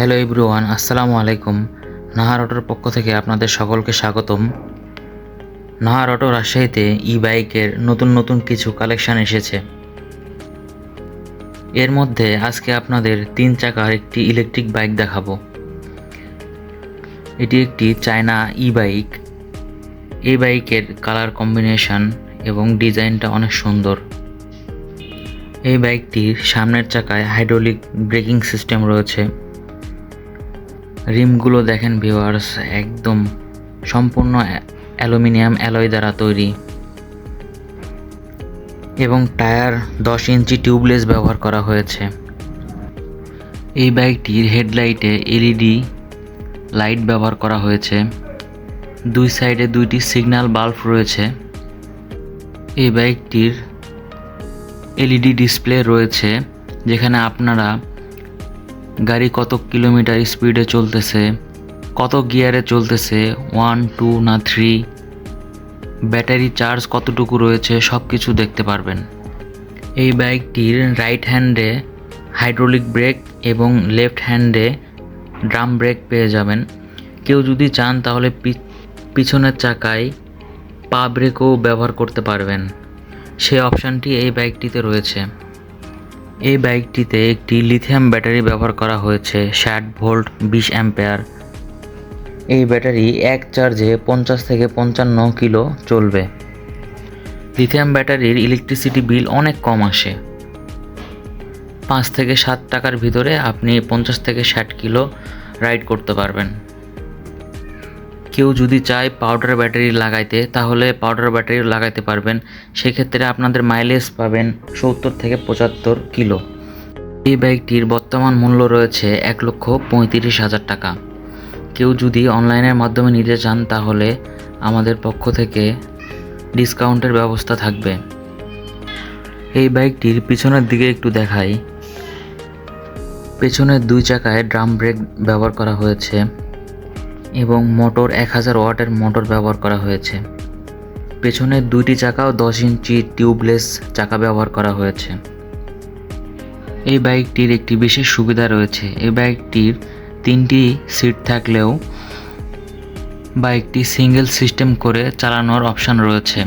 Hello everyone, আসসালামু আলাইকুম। নাহার অটোর পক্ষ থেকে আপনাদের সকলকে স্বাগতম। নাহার অটো রাজশাহীতে ই বাইকের নতুন নতুন কিছু কালেকশন এসেছে। এর মধ্যে আজকে আপনাদের তিন চাকার একটি ইলেকট্রিক বাইক দেখাবো। এটি একটি চায়না ই বাইক এই বাইকের কালার কম্বিনেশন এবং ডিজাইনটা অনেক সুন্দর। এই বাইকটির সামনের চাকায় হাইড্রোলিক ব্রেকিং সিস্টেম রয়েছে। রিমগুলো দেখেন ভিউয়ার্স একদম সম্পূর্ণ অ্যালুমিনিয়াম অ্যালয় দ্বারা তৈরি। এবং টায়ার দশ ইঞ্চি টিউবলেস ব্যবহার করা হয়েছে। এই বাইকটির হেডলাইটে এলইডি লাইট ব্যবহার করা হয়েছে। দুই সাইডে দুইটি সিগন্যাল বাল্ব রয়েছে। এই বাইকটির এলইডি ডিসপ্লে রয়েছে, যেখানে আপনারা গাড়ি কত কিলোমিটার স্পিডে চলতেছে কত গিয়ারে চলতেছে ওয়ান টু না থ্রি ব্যাটারি চার্জ কতটুকু রয়েছে সব কিছু দেখতে পারবেন। এই বাইকটির রাইট হ্যান্ডে হাইড্রোলিক ব্রেক এবং লেফট হ্যান্ডে ড্রাম ব্রেক পেয়ে যাবেন। কেউ যদি চান তাহলে পিছনের চাকায় পা ব্রেকও ব্যবহার করতে পারবেন। সে অপশানটি এই বাইকটিতে রয়েছে। এই বাইকটিতে একটি লিথিয়াম ব্যাটারি ব্যবহার করা হয়েছে, ষাট ভোল্ট, বিশ অ্যাম্পেয়ার। এই ব্যাটারি এক চার্জে পঞ্চাশ থেকে পঞ্চান্ন কিলো চলবে। লিথিয়াম ব্যাটারির ইলেকট্রিসিটি বিল অনেক কম আসে। পাঁচ থেকে সাত টাকার ভিতরে আপনি পঞ্চাশ থেকে ষাট কিলো রাইড করতে পারবেন। কেউ যদি চায় পাউডার ব্যাটারি লাগাইতে, তাহলে পাউডার ব্যাটারি লাগাইতে পারবেন। সেক্ষেত্রে আপনাদের মাইলেজ পাবেন সত্তর থেকে পঁচাত্তর কিলো এই বাইকটির বর্তমান মূল্য রয়েছে এক লক্ষ পঁয়ত্রিশ হাজার টাকা। কেউ যদি অনলাইনের মাধ্যমে নিতে চান, তাহলে আমাদের পক্ষ থেকে ডিসকাউন্টের ব্যবস্থা থাকবে। এই বাইকটির পিছনের দিকে একটু দেখাই। পেছনের দুই চাকায় ড্রাম ব্রেক ব্যবহার করা হয়েছে। এবং মোটর এক হাজার ওয়াটের মোটর ব্যবহার করা হয়েছে। পেছনের দুইটি চাকাও দশ ইঞ্চি টিউবলেস চাকা ব্যবহার করা হয়েছে। এই বাইকটির একটি বিশেষ সুবিধা রয়েছে। এই বাইকটির তিনটি সিট থাকলেও বাইকটি সিঙ্গেল সিস্টেম করে চালানোর অপশান রয়েছে।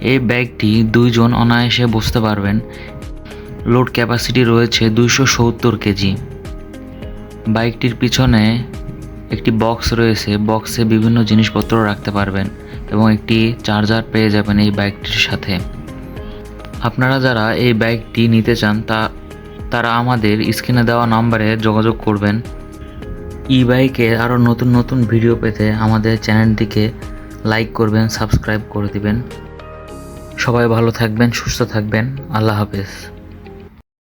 এই বাইকটি দুইজন অনায়াসে বসতে পারবেন, লোড ক্যাপাসিটি রয়েছে দুইশো সত্তর কেজি। বাইকটির পিছনে একটি বক্স রয়েছে বক্সে বিভিন্ন জিনিসপত্র রাখতে পারবেন এবং একটি চার্জার পেয়ে যাবেন এই বাইকটির সাথে। আপনারা যারা এই বাইকটি নিতে চান, তা, তারা আমাদের স্ক্রিনে দেওয়া নম্বরে যোগাযোগ করবেন। ই বাইকে আরও নতুন নতুন ভিডিও পেতে আমাদের চ্যানেলটিকে লাইক করবেন সাবস্ক্রাইব করে দিবেন। সবাই ভালো থাকবেন, সুস্থ থাকবেন। আল্লাহ হাফেজ।